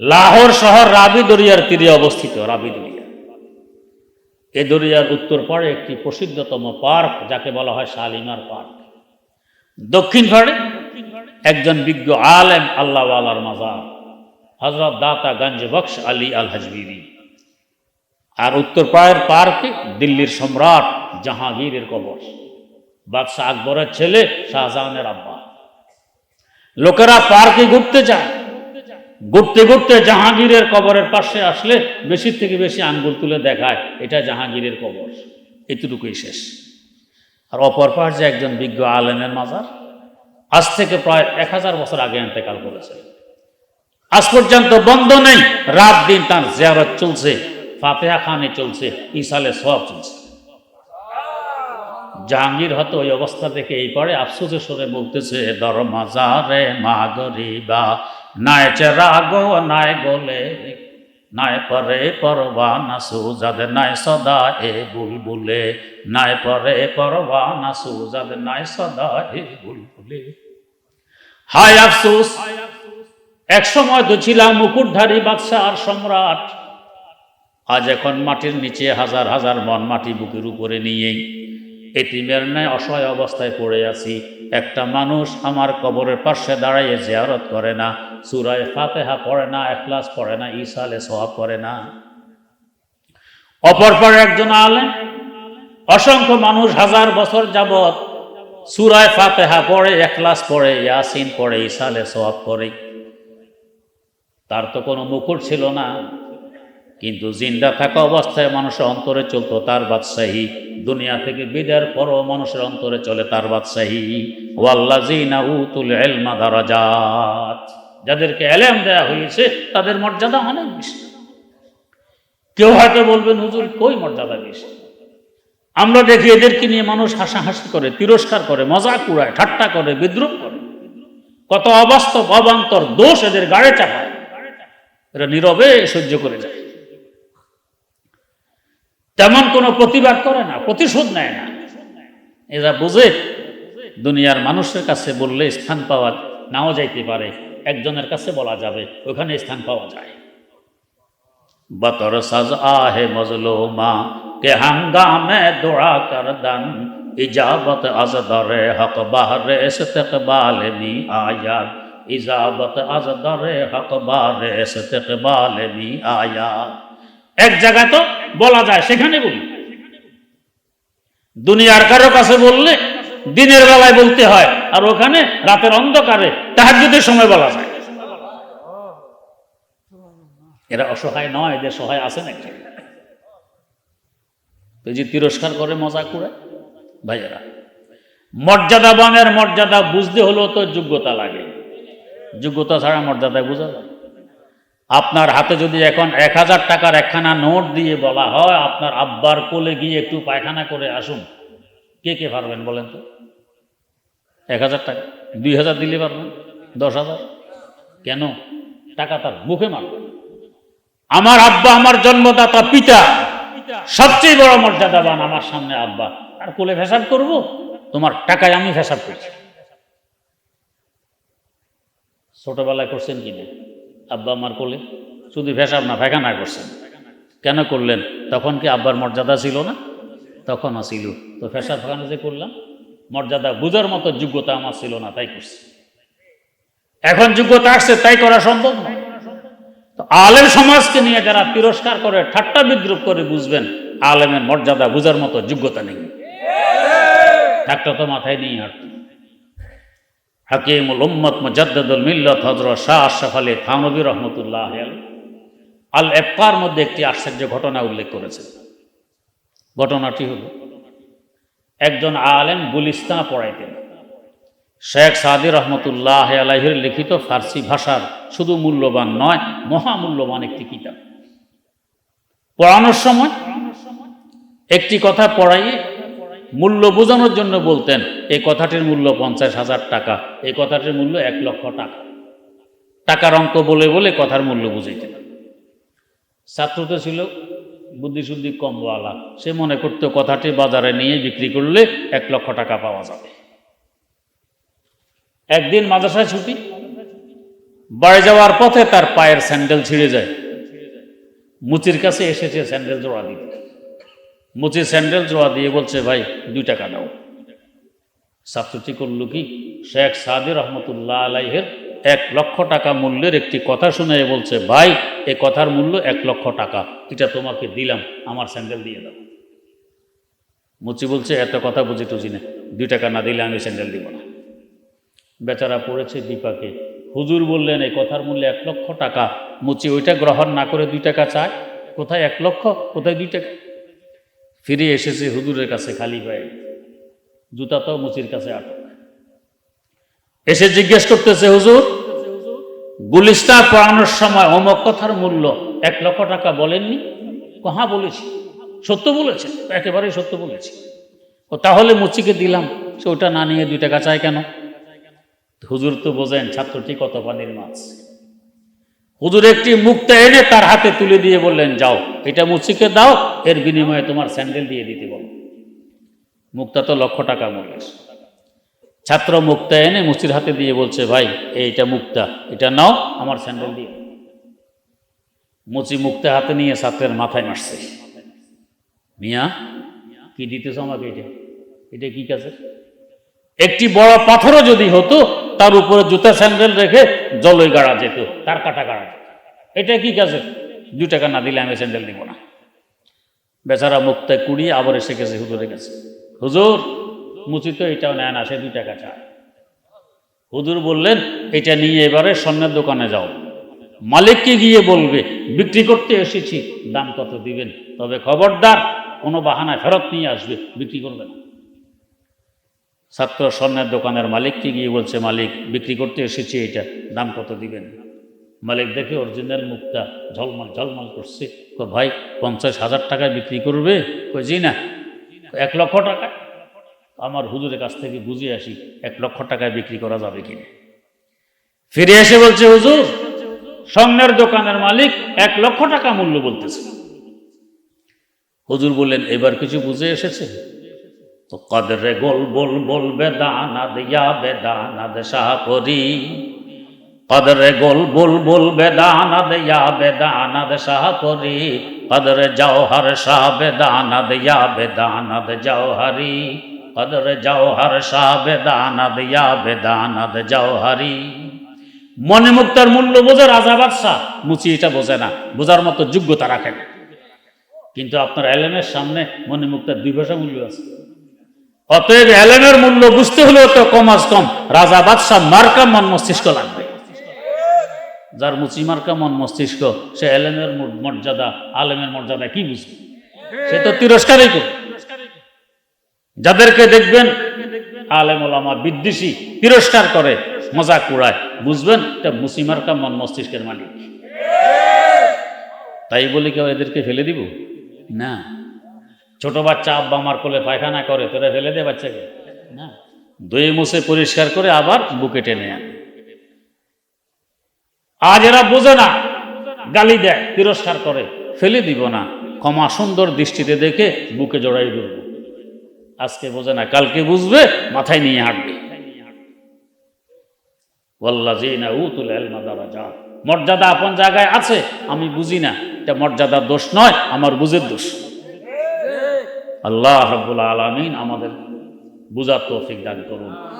লাহোর শহর রাবি দরিয়ার তীরে অবস্থিত, রাবি দরিয়া। এ দরিয়ার উত্তর পাড়ে একটি প্রসিদ্ধতম পার্ক, যাকে বলা হয় শালিমার পার্ক। দক্ষিণ পাড়ে একজন বিজ্ঞ আলেম আল্লাহ আলার মাজার হজরত দাতা গঞ্জ বক্স আলী আল হাজবিরি আর উত্তর পাড়ের পার্কে দিল্লির সম্রাট জাহাঙ্গীরের কবর, বাদশাহ আকবরের ছেলে শাহজাহানের আব্বা। লোকেরা পার্কে ঘুরতে যায় ঘুরতে ঘুরতে জাহাঙ্গীরের কবরের পাশে আসলে বেশির থেকে বেশি আঙ্গুল তুলে দেখায়, এটা জাহাঙ্গীরের কবর। এতটুকুই শেষ। আর অপর পাশ একজন বিজ্ঞ আলেমের মাজার, আজ থেকে প্রায় এক হাজার বছর আগে এতেকাল করেছে। আজ পর্যন্ত বন্ধ নেই, রাত দিন তার জিয়ারত চলছে, ফাতেহা খানে চলছে, ইসালে সব চলছে। জাহাঙ্গীর হয়তো ওই অবস্থা থেকে এই পরে আফসোসের সরে বলতেছে দর মাজারে মা গরিবা নাই চেরাগো, নাই গোলে, নাই পরে পরবা না সুজাদ, নাই সদা এ বুলবুলে। নাই পরে পরবা না সুজাদ, নাই সদা এ বুলবুলে। হায় আফসোস, এক সময় তো ছিলাম মুকুটধারী বাদশাহ আর সম্রাট। আজ এখন মাটির নিচে হাজার হাজার মন মাটি বুকের উপরে নিয়ে এটিমের ন্যায় অসহায় অবস্থায় পড়ে আছি। একটা মানুষ আমার কবরের পাশে দাঁড়াইয়ে জিয়ারত করে না। সুরায় ফাতেহা পড়ে না এখলাস পড়ে না ইসালে সহাব করে না। অপর পরে একজন আলেন অসংখ্য মানুষ হাজার বছর যাবৎ সুরায় ফাতেহা পড়ে এখলাস পড়ে, ইয়াসিন পড়ে ইসালে সহাব করে তার তো কোনো মুকুট ছিল না, কিন্তু জিন্দা থাকা অবস্থায় মানুষের অন্তরে চলতো তার বাদশাহী। দুনিয়া থেকে বিদায়ের পরও মানুষের অন্তরে চলে তার বাদশাহী। ওয়াল্লাজিনা উতুল এলমা দারাজাত। যাদেরকে এলেম দেয়া হয়েছে, তাদের মর্যাদা অনেক বেশি। কেউ হয়তো বলবেন, হুজুর, কই মর্যাদা বেশি? আমরা দেখি এদেরকে নিয়ে মানুষ হাসাহাসি করে, তিরস্কার করে, মজাক উড়ায়, ঠাট্টা করে বিদ্রুপ করে। কত অবাস্তব, অবান্তর দোষ এদের গাড়ে চাপায়। এরা নীরবে সহ্য করে যায়। তেমন কোনো প্রতিবাদ করে না, প্রতিশোধ নেয় না। এরা বুঝে, দুনিয়ার মানুষের কাছে বললে স্থান পাওয়া নাও যাইতে পারে। একজনের কাছে বলা যাবে, ওখানে স্থান পাওয়া যায়। বতর সাজ আহে মজলুমা, কে হাঙ্গামে দোড়া কর দান ইজাবত আজদরে হক বাহরে ইস্তেকবাল মি আয়াত ইজাবত আজদরে হক বাহরে ইস্তেকবাল মি আয়াত এক জায়গায় তো বলা যায়, সেখানে বলি। দুনিয়ার কারও কাছে বললে দিনের বেলায় বলতে হয়, আর ওখানে রাতের অন্ধকারে তাহার সময় বলা যায়। এরা অসহায় নয়, এদের সহায় আছে নাকি? যে তিরস্কার করে মজা করে, ভাইয়েরা, মর্যাদাবানের মর্যাদা বুঝতে হলেও তো যোগ্যতা লাগে। যোগ্যতা ছাড়া মর্যাদায় বোঝা যায়। আপনার হাতে যদি এখন এক হাজার টাকার একখানা নোট দিয়ে বলা হয়, আপনার আব্বার কোলে গিয়ে একটু পায়খানা করে আসুন। কে কে পারবেন বলেন তো? এক হাজার টাকা। দুই হাজার দিলে পারবেন। দশ হাজার। কেন? টাকা তার মুখে মারবে আমার আব্বা, আমার জন্মদাতা, পিতা সবচেয়ে বড় মর্যাদাবান আমার সামনে আব্বা। আর কোলে ফেসাব করব? তোমার টাকায় আমি ফেসাব করছি। ছোটবেলায় করছেন কিনা আব্বা আমার কোলে শুধু ফেসাব না ফেকানা করছেন। কেন করলেন? তখন কি আব্বার মর্যাদা ছিল না? তখনও ছিল তো ফেসাব ফেকানো যে করলাম, মর্যাদা বুঝার মতো যোগ্যতা আমার ছিল না, তাই করছি। এখন যোগ্যতা আসছে, তাই করা সম্ভব না। আলেম সমাজকে নিয়ে যারা তিরস্কার করে, ঠাট্টা বিদ্রুপ করে বুঝবেন, আলেমের মর্যাদা বুঝার মতো যোগ্যতা নেই। একটা তো মাথায় নিয়ে হাঁটতে হাকিমুল উম্মত মুজাদ্দুল মিল্লত হজরত শাহ আশরাফ আলী থানবী রহমতুল্লাহ আল এফকার মধ্যে একটি আশ্চর্য ঘটনা উল্লেখ করেছে ঘটনাটি হল, একজন আলেম গুলিস্তা পড়াইতেন। শেখ সাদি রহমতুল্লাহ আলাহির লিখিত ফার্সি ভাষার শুধু মূল্যবান নয়, মহামূল্যবান একটি কিতাব। পড়ানোর সময় একটি কথা পড়াইয়ে মূল্য বোঝানোর জন্য বলতেন এই কথাটির মূল্য পঞ্চাশ হাজার টাকা এই কথাটির মূল্য এক লক্ষ টাকা। টাকার অঙ্ক বলে বলে কথার মূল্য বুঝাইতেন। ছাত্র তো ছিল বুদ্ধিশুদ্ধি কমওয়ালা। সে মনে করতো কথাটি বাজারে নিয়ে বিক্রি করলে এক লক্ষ টাকা পাওয়া যাবে। একদিন মাদ্রাসায় ছুটি। বাড়ি যাওয়ার পথে তার পায়ের স্যান্ডেল ছিঁড়ে যায়। মুচির কাছে এসেছে স্যান্ডেল জোড়া দিতে মুচির স্যান্ডেল জোড়া দিয়ে বলছে, ভাই, দুই টাকা দাও ছাত্রটি করল কি? শেখ সাদি রহমতুল্লাহ আলাইহের এক লক্ষ টাকা মূল্যের একটি কথা শুনে বলছে, ভাই, এ কথার মূল্য এক লক্ষ টাকা। এটা তোমাকে দিলাম, আমার স্যান্ডেল দিয়ে দাও। মুচি বলছে, এত কথা বুঝি টুঝি না। দুই টাকা না দিলে আমি স্যান্ডেল দিব না। বেচারা পড়েছে দীপাকে। হুজুর বললেন এই কথার মূল্য এক লক্ষ টাকা। মুচি ওইটা গ্রহণ না করে দুই টাকা চায়? কোথায় এক লক্ষ? কোথায় দুই টাকা? ফিরে এসেছে হুজুরের কাছে খালি পায়ে। জুতা তো মুচির কাছে আটক। এসে জিজ্ঞেস করতেছে, হুজুর, গুলিস্তা পড়ানোর সময় অমক কথার মূল্য এক লক্ষ টাকা বলেননি? কহা বলেছি। সত্য বলেছে, একেবারেই সত্য বলেছি। ও, তাহলে মুচিকে দিলাম, সে ওটা না নিয়ে দুই টাকা চায় কেন? হুজুর তো বোঝেন, ছাত্রটি কত পানির মাছ? হুজুর একটি মুক্তা এনে তার হাতে তুলে দিয়ে বললেন, যাও, এটা মুচিকে দাও, এর বিনিময়ে তোমার স্যান্ডেল দিয়ে দিতে বলো। মুক্তা তো লক্ষ টাকা মূল্যের। ছাত্র মুক্তা এনে মুচির হাতে দিয়ে বলছে, ভাই, এইটা মুক্তা, এটা নাও, আমার স্যান্ডেল দিয়ে মুচি মুক্তা হাতে নিয়ে ছাত্রের মাথায় মারছে। মিয়া, কি দিতেছ আমাকে এটা? এটা কি কাছে একটি বড় পাথরও যদি হতো, তার উপরে জুতা স্যান্ডেল রেখে জলই গাড়া যেত, তার কাটা গাড়া। এটা কি কাছে দু টাকা না দিলে আমি স্যান্ডেল দিব না। বেচারা মুক্তায় কুড়িয়ে আবার এসে গেছে, হুজুরের কাছে। হুজুর মুচি তো এটাও নেয় না, সে দুই টাকা চায়। হুজুর বললেন, এটা নিয়ে এবারে স্বর্ণের দোকানে যাও। মালিককে গিয়ে বলবে, বিক্রি করতে এসেছি, দাম কত দিবেন। তবে খবরদার, কোনো বাহানায় ফেরত নিয়ে আসবে, বিক্রি করবে না। ছাত্র স্বর্ণের দোকানের মালিককে গিয়ে বলছে, মালিক, বিক্রি করতে এসেছি, এটা দাম কত দিবেন। মালিক দেখে অরিজিনাল মুখটা ঝলমল ঝলমল করছে। তো ভাই, পঞ্চাশ হাজার টাকায় বিক্রি করবে? কই জি না। এক লক্ষ টাকা। আমার হুজুরের কাছ থেকে বুঝে আসি, এক লক্ষ টাকায় বিক্রি করা যাবে কিনা। ফিরে এসে বলছে, হুজুর, স্বর্ণের দোকানের মালিক এক লক্ষ টাকা মূল্য বলতেছে। হুজুর বললেন, এবার কিছু বুঝে এসেছে? তো কদরে গোল বল বল বেদানা দিয়া বেদানা দেশা করি। কদরে গোল বল বল বেদানা দিয়া বেদানা দেশা করি। কদরে জওহর শাহ বেদানা দিয়া বেদানা দে জওহরি। কদরে জওহর শাহ বেদানা দিয়া বেদানা দে জওহরি। মনে মুক্তার মূল্য বোঝে রাজা বাদশাহ মুচি এটা বোঝে না, বোঝার মতো যোগ্যতা রাখে না। কিন্তু আপনার এলেমের সামনে মনে মুক্তার দুই ভাষা মূল্য আছে। অতএব এলেমের মূল্য বুঝতে হলেও তো কম আজ কম, রাজা বাদশাহ মার্কা মন মস্তিষ্ক লাগবে। যার মুচি মার্কা মন মস্তিষ্ক, সে এলেমের মর্যাদা, আলেমের মর্যাদা কি বুঝবে? সে তো তিরস্কারই করবে। যাদেরকে দেখবেন আলেম ওলামা বিদ্বেষী, তিরস্কার করে, মজা কুড়ায়। বুঝবেন? এটা মুসি মার্কা মন মস্তিষ্কের মালিক। তাই বলে কেউ এদেরকে ফেলে দিব? না। ছোট বাচ্চা আব্বা মার কোলে পায়খানা করে, তোরা ফেলে দে বাচ্চাকে। না। দই মুছে পরিষ্কার করে আবার বুকে টেনে আনে। আজ এরা বোঝে না। গালি দেয়, তিরস্কার করে। ফেলে দিব না। ক্ষমা সুন্দর দৃষ্টিতে দেখে বুকে জড়াই ধরব। আজকে বোঝে না, কালকে বুঝবে, মাথায় নিয়ে হাঁটবে। মর্যাদা আপন জায়গায় আছে, আমি বুঝি না। এটা মর্যাদার দোষ নয়, আমার বুঝের দোষ। আল্লাহ রব্বুল আলামিন আমাদের বুঝার তৌফিক দান করুন।